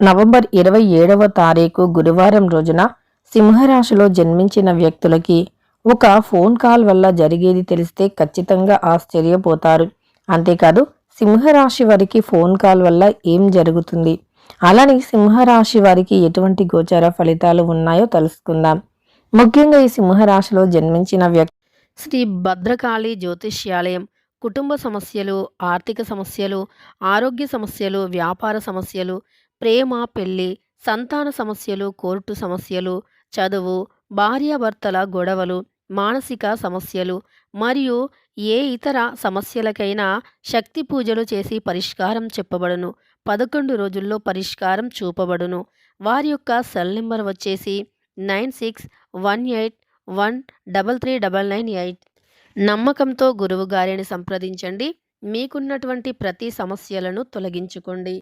November ఇరవై ఏడవ తారీఖు గురువారం రోజున సింహరాశిలో జన్మించిన వ్యక్తులకి ఒక ఫోన్ కాల్ వల్ల జరిగేది తెలిస్తే ఖచ్చితంగా ఆశ్చర్యపోతారు. అంతేకాదు సింహరాశి వారికి ఫోన్ కాల్ వల్ల ఏం జరుగుతుంది? అలానే సింహరాశి వారికి ఎటువంటి గోచర ఫలితాలు ఉన్నాయో తెలుసుకుందాం. ముఖ్యంగా ఈ సింహరాశిలో జన్మించిన వ్యక్తి శ్రీ భద్రకాళి జ్యోతిష్యాలయం. కుటుంబ సమస్యలు ఆర్థిక సమస్యలు ఆరోగ్య సమస్యలు వ్యాపార సమస్యలు ప్రేమ పెళ్ళి సంతాన సమస్యలు కోర్టు సమస్యలు చదువు భార్యాభర్తల గొడవలు మానసిక సమస్యలు మరియు ఏ ఇతర సమస్యలకైనా శక్తి పూజలు చేసి పరిష్కారం చెప్పబడును. పదకొండు రోజుల్లో పరిష్కారం చూపబడును. వారి యొక్క సెల్ నెంబర్ వచ్చేసి nine six one eight one double three double nine eight. నమ్మకంతో గురువు గారిని సంప్రదించండి. మీకున్నటువంటి ప్రతి సమస్యలను తొలగించుకోండి.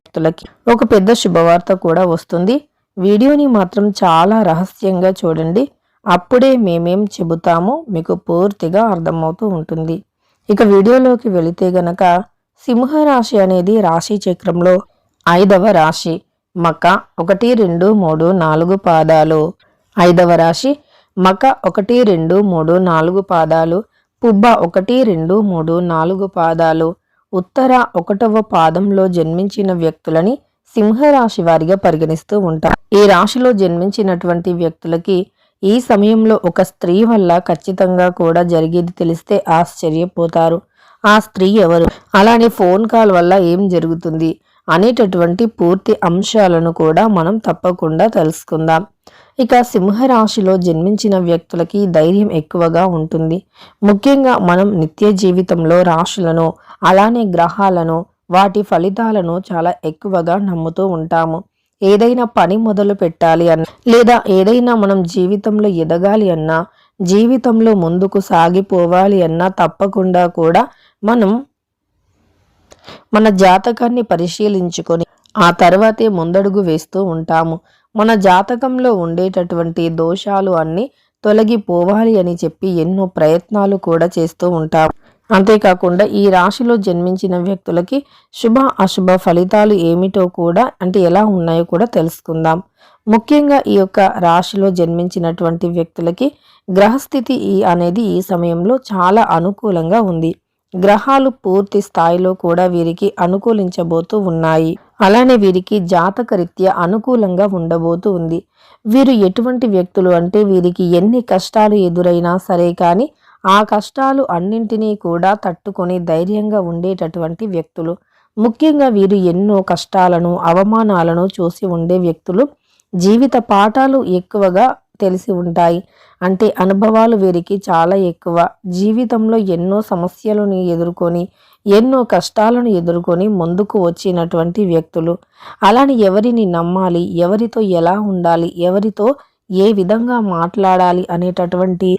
ఒక పెద్ద శుభవార్త కూడా వస్తుంది. వీడియోని మాత్రం చాలా రహస్యంగా చూడండి. అప్పుడే మేమేం చెబుతామో మీకు పూర్తిగా అర్థమవుతూ ఉంటుంది. ఇక వీడియోలోకి వెళితే గనక సింహరాశి అనేది రాశి చక్రంలో ఐదవ రాశి. మక ఒకటి రెండు మూడు నాలుగు పాదాలు. ఐదవ రాశి. మక ఒకటి రెండు మూడు నాలుగు పాదాలు. పుబ్బ ఒకటి రెండు మూడు నాలుగు పాదాలు. ఉత్తర ఒకటవ పాదంలో జన్మించిన వ్యక్తులని సింహరాశి వారిగా పరిగణిస్తూ ఉంటారు ఈ రాశిలో జన్మించినటువంటి వ్యక్తులకి ఈ సమయంలో ఒక స్త్రీ వల్ల ఖచ్చితంగా కూడా జరిగేది తెలిస్తే ఆశ్చర్యపోతారు. ఆ స్త్రీ ఎవరు? అలానే ఫోన్ కాల్ వల్ల ఏం జరుగుతుంది అనేటటువంటి పూర్తి అంశాలను కూడా మనం తప్పకుండా తెలుసుకుందాం. ఇక సింహరాశిలో జన్మించిన వ్యక్తులకి ధైర్యం ఎక్కువగా ఉంటుంది. ముఖ్యంగా మనం నిత్య జీవితంలో రాశులను అలానే గ్రహాలను వాటి ఫలితాలను చాలా ఎక్కువగా నమ్ముతూ ఉంటాము. ఏదైనా పని మొదలు పెట్టాలి అన్న లేదా ఏదైనా మనం జీవితంలో ఎదగాలి అన్నా జీవితంలో ముందుకు సాగిపోవాలి అన్నా తప్పకుండా కూడా మనం మన జాతకాన్ని పరిశీలించుకొని ఆ తర్వాతే ముందడుగు వేస్తూ ఉంటాము. మన జాతకంలో ఉండేటటువంటి దోషాలు అన్నీ తొలగిపోవాలి అని చెప్పి ఎన్నో ప్రయత్నాలు కూడా చేస్తూ ఉంటాం. అంతేకాకుండా ఈ రాశిలో జన్మించిన వ్యక్తులకి శుభ అశుభ ఫలితాలు ఏమిటో కూడా అంటే ఎలా ఉన్నాయో కూడా తెలుసుకుందాం. ముఖ్యంగా ఈ యొక్క రాశిలో జన్మించినటువంటి వ్యక్తులకి గ్రహస్థితి ఈ అనేది ఈ సమయంలో చాలా అనుకూలంగా ఉంది. గ్రహాలు పూర్తి స్థాయిలో కూడా వీరికి అనుకూలించబోతూ ఉన్నాయి. అలానే వీరికి జాతకరీత్యా అనుకూలంగా ఉండబోతూ ఉంది. వీరు ఎటువంటి వ్యక్తులు అంటే వీరికి ఎన్ని కష్టాలు ఎదురైనా సరే కానీ ఆ కష్టాలు అన్నింటినీ కూడా తట్టుకొని ధైర్యంగా ఉండేటటువంటి వ్యక్తులు. ముఖ్యంగా వీరు ఎన్నో కష్టాలను అవమానాలను చూసి ఉండే వ్యక్తులు. జీవిత పాఠాలు ఎక్కువగా తెలిసి ఉంటాయి. అంటే అనుభవాలు వీరికి చాలా ఎక్కువ. జీవితంలో ఎన్నో సమస్యలను ఎదుర్కొని ఎన్నో కష్టాలను ఎదుర్కొని ముందుకు వచ్చినటువంటి వ్యక్తులు. అలాని ఎవరిని నమ్మాలి ఎవరితో ఎలా ఉండాలి ఎవరితో ఏ విధంగా మాట్లాడాలి అనేటటువంటి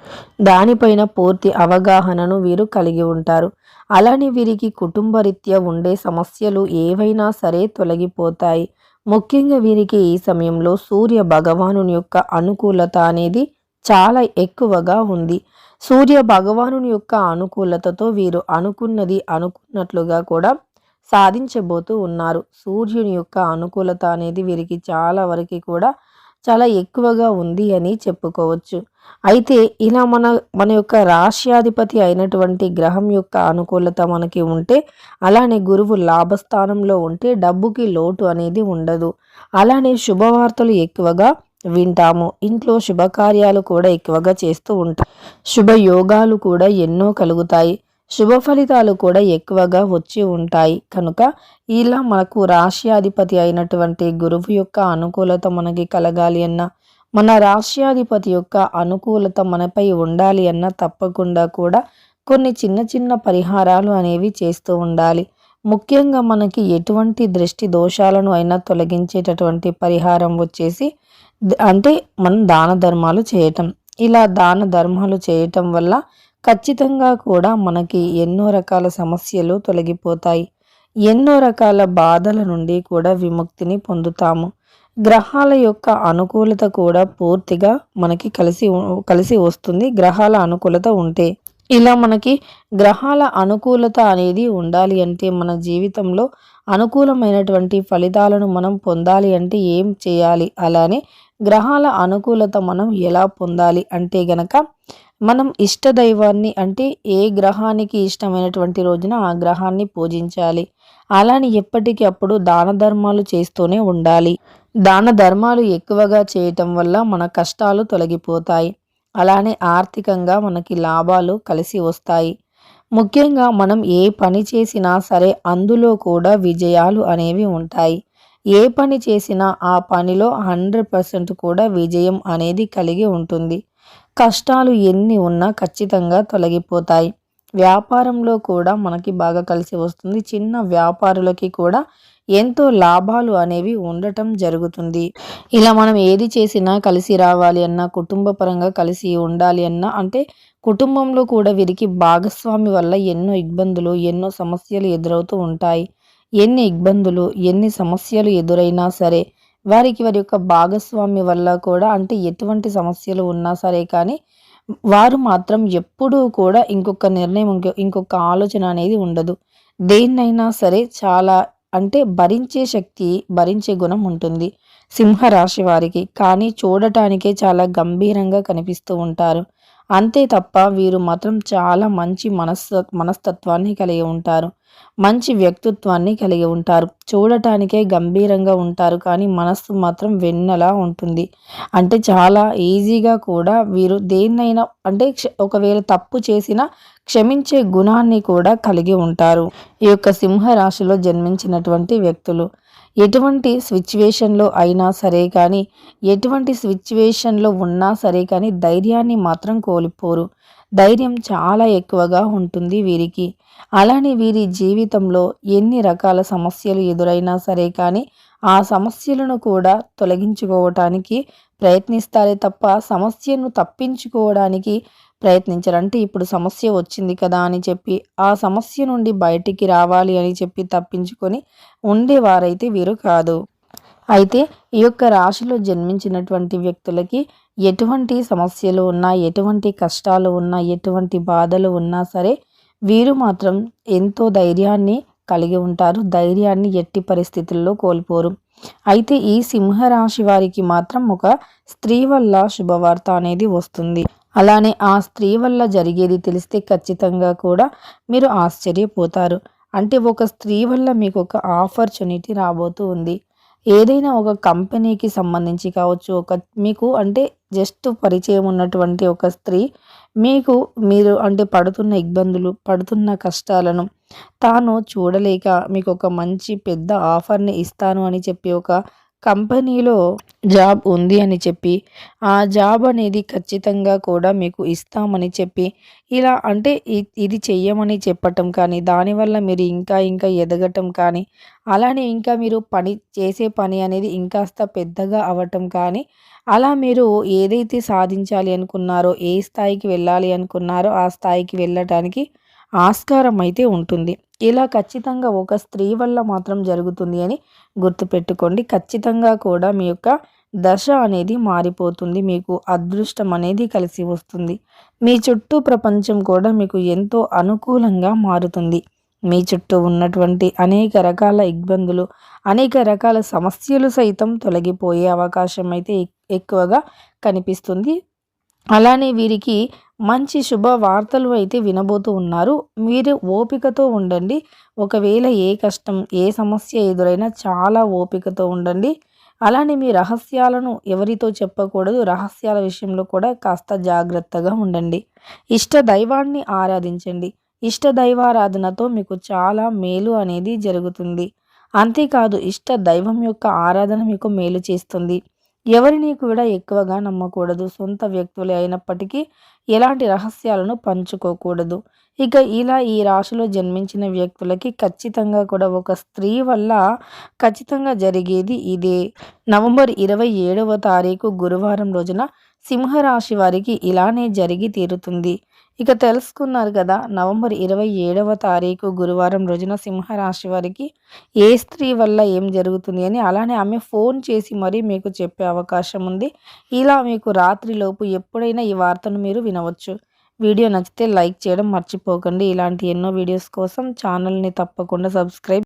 దానిపైన పూర్తి అవగాహనను వీరు కలిగి ఉంటారు. అలానే వీరికి కుటుంబరీత్యా ఉండే సమస్యలు ఏవైనా సరే తొలగిపోతాయి. ముఖ్యంగా వీరికి ఈ సమయంలో సూర్య భగవాను యొక్క అనుకూలత అనేది చాలా ఎక్కువగా ఉంది. సూర్య భగవాను యొక్క అనుకూలతతో వీరు అనుకున్నది అనుకున్నట్లుగా కూడా సాధించబోతూ ఉన్నారు. సూర్యుని యొక్క అనుకూలత అనేది వీరికి చాలా వరకు కూడా చాలా ఎక్కువగా ఉంది అని చెప్పుకోవచ్చు. అయితే ఇలా మన మన యొక్క రాష్ట్రాధిపతి అయినటువంటి గ్రహం యొక్క అనుకూలత మనకి ఉంటే అలానే గురువు లాభస్థానంలో ఉంటే డబ్బుకి లోటు అనేది ఉండదు. అలానే శుభవార్తలు ఎక్కువగా వింటాము. ఇంట్లో శుభకార్యాలు కూడా ఎక్కువగా చేస్తూ ఉంటాం. శుభయోగాలు కూడా ఎన్నో కలుగుతాయి. శుభ ఫలితాలు కూడా ఎక్కువగా వచ్చి ఉంటాయి. కనుక ఇలా మనకు రాష్ట్రాధిపతి అయినటువంటి గురువు యొక్క అనుకూలత మనకి కలగాలి అన్న మన రాష్ట్రాధిపతి యొక్క అనుకూలత మనపై ఉండాలి అన్న తప్పకుండా కూడా కొన్ని చిన్న చిన్న పరిహారాలు అనేవి చేస్తూ ఉండాలి. ముఖ్యంగా మనకి ఎటువంటి దృష్టి దోషాలను అయినా తొలగించేటటువంటి పరిహారం వచ్చేసి అంటే మనం దాన ధర్మాలు చేయటం. ఇలా దాన ధర్మాలు చేయటం వల్ల ఖచ్చితంగా కూడా మనకి ఎన్నో రకాల సమస్యలు తొలగిపోతాయి. ఎన్నో రకాల బాధల నుండి కూడా విముక్తిని పొందుతాము. గ్రహాల యొక్క అనుకూలత కూడా పూర్తిగా మనకి కలిసి కలిసి వస్తుంది. గ్రహాల అనుకూలత ఉంటే ఇలా మనకి గ్రహాల అనుకూలత అనేది ఉండాలి అంటే మన జీవితంలో అనుకూలమైనటువంటి ఫలితాలను మనం పొందాలి అంటే ఏం చేయాలి? అలానే గ్రహాల అనుకూలత మనం ఎలా పొందాలి? అంటే గనక మనం ఇష్ట దైవాన్ని అంటే ఏ గ్రహానికి ఇష్టమైనటువంటి రోజున ఆ గ్రహాన్ని పూజించాలి. అలానే ఎప్పటికీ అప్పుడు దాన ధర్మాలు చేస్తూనే ఉండాలి. దాన ధర్మాలు ఎక్కువగా చేయటం వల్ల మన కష్టాలు తొలగిపోతాయి. అలానే ఆర్థికంగా మనకి లాభాలు కలిసి వస్తాయి. ముఖ్యంగా మనం ఏ పని చేసినా సరే అందులో కూడా విజయాలు అనేవి ఉంటాయి. ఏ పని చేసినా ఆ పనిలో హండ్రెడ్ పర్సెంట్ కూడా విజయం అనేది కలిగి ఉంటుంది. కష్టాలు ఎన్ని ఉన్నా ఖచ్చితంగా తొలగిపోతాయి. వ్యాపారంలో కూడా మనకి బాగా కలిసి వస్తుంది. చిన్న వ్యాపారులకి కూడా ఎంతో లాభాలు అనేవి ఉండటం జరుగుతుంది. ఇలా మనం ఏది చేసినా కలిసి రావాలి అన్నా కుటుంబ పరంగా కలిసి ఉండాలి అన్నా అంటే కుటుంబంలో కూడా వీరికి భాగస్వామి వల్ల ఎన్నో ఇబ్బందులు ఎన్నో సమస్యలు ఎదురవుతూ ఉంటాయి. ఎన్ని ఇబ్బందులు ఎన్ని సమస్యలు ఎదురైనా సరే వారికి వారి యొక్క భాగస్వామి వల్ల కూడా అంటే ఎటువంటి సమస్యలు ఉన్నా సరే కానీ వారు మాత్రం ఎప్పుడూ కూడా ఇంకొక నిర్ణయం ఇంకొక ఆలోచన అనేది ఉండదు. దేన్నైనా సరే చాలా అంటే భరించే శక్తి భరించే గుణం ఉంటుంది సింహరాశి వారికి. కానీ చూడటానికే చాలా గంభీరంగా కనిపిస్తూ ఉంటారు. అంతే తప్ప వీరు మాత్రం చాలా మంచి మనస్త మనస్తత్వాన్ని కలిగి ఉంటారు. మంచి వ్యక్తిత్వాన్ని కలిగి ఉంటారు. చూడటానికే గంభీరంగా ఉంటారు కానీ మనస్సు మాత్రం వెన్నలా ఉంటుంది. అంటే చాలా ఈజీగా కూడా వీరు దేన్నైనా అంటే ఒకవేళ తప్పు చేసినా క్షమించే గుణాన్ని కూడా కలిగి ఉంటారు. ఈ యొక్క సింహరాశిలో జన్మించినటువంటి వ్యక్తులు. ఎటువంటి సిచ్యువేషన్లో అయినా సరే కానీ ఎటువంటి సిచ్యువేషన్లో ఉన్నా సరే కానీ ధైర్యాన్ని మాత్రం కోల్పోరు. ధైర్యం చాలా ఎక్కువగా ఉంటుంది వీరికి. అలానే వీరి జీవితంలో ఎన్ని రకాల సమస్యలు ఎదురైనా సరే కానీ ఆ సమస్యలను కూడా తొలగించుకోవటానికి ప్రయత్నిస్తారే తప్ప సమస్యను తప్పించుకోవడానికి ప్రయత్నించారంటే ఇప్పుడు సమస్య వచ్చింది కదా అని చెప్పి ఆ సమస్య నుండి బయటికి రావాలి అని చెప్పి తప్పించుకొని ఉండేవారైతే వీరు కాదు. అయితే ఈ యొక్క రాశిలో జన్మించినటువంటి వ్యక్తులకి ఎటువంటి సమస్యలు ఉన్నా ఎటువంటి కష్టాలు ఉన్నా ఎటువంటి బాధలు ఉన్నా సరే వీరు మాత్రం ఎంతో ధైర్యాన్ని కలిగి ఉంటారు. ధైర్యాన్ని ఎట్టి పరిస్థితుల్లో కోల్పోరు. అయితే ఈ సింహరాశి వారికి మాత్రం ఒక స్త్రీ వల్ల శుభవార్త అనేది వస్తుంది. అలానే ఆ స్త్రీ వల్ల జరిగేది తెలిస్తే ఖచ్చితంగా కూడా మీరు ఆశ్చర్యపోతారు. అంటే ఒక స్త్రీ వల్ల మీకు ఒక ఆపర్చునిటీ రాబోతూ ఉంది. ఏదైనా ఒక కంపెనీకి సంబంధించి కావచ్చు ఒక మీకు అంటే జస్ట్ పరిచయం ఉన్నటువంటి ఒక స్త్రీ మీకు మీరు అంటే పడుతున్న ఇబ్బందులు పడుతున్న కష్టాలను తాను చూడలేక మీకు ఒక మంచి పెద్ద ఆఫర్ని ఇస్తాను అని చెప్పి ఒక కంపెనీలో జాబ్ ఉంది అని చెప్పి ఆ జాబ్ అనేది ఖచ్చితంగా కూడా మీకు ఇస్తామని చెప్పి ఇలా అంటే ఇది చెయ్యమని చెప్పటం కానీ దానివల్ల మీరు ఇంకా ఇంకా ఎదగటం కానీ అలానే ఇంకా మీరు పని చేసే పని అనేది ఇంకాస్త పెద్దగా అవ్వటం కానీ అలా మీరు ఏదైతే సాధించాలి అనుకున్నారో ఏ స్థాయికి వెళ్ళాలి అనుకున్నారో ఆ స్థాయికి వెళ్ళటానికి ఆస్కారం అయితే ఉంటుంది. ఇలా ఖచ్చితంగా ఒక స్త్రీ వల్ల మాత్రం జరుగుతుంది అని గుర్తుపెట్టుకోండి. ఖచ్చితంగా కూడా మీ యొక్క దశ అనేది మారిపోతుంది. మీకు అదృష్టం అనేది కలిసి వస్తుంది. మీ చుట్టూ ప్రపంచం కూడా మీకు ఎంతో అనుకూలంగా మారుతుంది. మీ చుట్టూ ఉన్నటువంటి అనేక రకాల ఇబ్బందులు అనేక రకాల సమస్యలు సైతం తొలగిపోయే అవకాశం అయితే ఎక్కువగా కనిపిస్తుంది. అలానే వీరికి మంచి శుభ వార్తలు అయితే వినబోతూ ఉన్నారు. మీరు ఓపికతో ఉండండి. ఒకవేళ ఏ కష్టం ఏ సమస్య ఎదురైనా చాలా ఓపికతో ఉండండి. అలానే మీ రహస్యాలను ఎవరితో చెప్పకూడదు. రహస్యాల విషయంలో కూడా కాస్త జాగ్రత్తగా ఉండండి. ఇష్ట దైవాన్ని ఆరాధించండి. ఇష్ట దైవారాధనతో మీకు చాలా మేలు అనేది జరుగుతుంది. అంతేకాదు ఇష్ట దైవం యొక్క ఆరాధన మీకు మేలు చేస్తుంది. ఎవరిని కూడా ఎక్కువగా నమ్మకూడదు. సొంత వ్యక్తులే అయినప్పటికీ ఎలాంటి రహస్యాలను పంచుకోకూడదు. ఇక ఇలా ఈ రాశిలో జన్మించిన వ్యక్తులకి ఖచ్చితంగా కూడా ఒక స్త్రీ వల్ల ఖచ్చితంగా జరిగేది ఇదే. నవంబర్ ఇరవై ఏడవ తారీఖు గురువారం రోజున సింహరాశి వారికి ఇలానే జరిగి తీరుతుంది. ఇక తెలుసుకున్నారు కదా నవంబర్ ఇరవై ఏడవ తారీఖు గురువారం రోజున సింహరాశి వారికి ఏ స్త్రీ వల్ల ఏం జరుగుతుంది అని అలానే ఆమె ఫోన్ చేసి మరీ మీకు చెప్పే అవకాశం ఉంది. ఇలా మీకు రాత్రిలోపు ఎప్పుడైనా ఈ వార్తను మీరు వినవచ్చు. వీడియో నచ్చితే లైక్ చేయడం మర్చిపోకండి. ఇలాంటి ఎన్నో వీడియోస్ కోసం ఛానల్ని తప్పకుండా సబ్స్క్రైబ్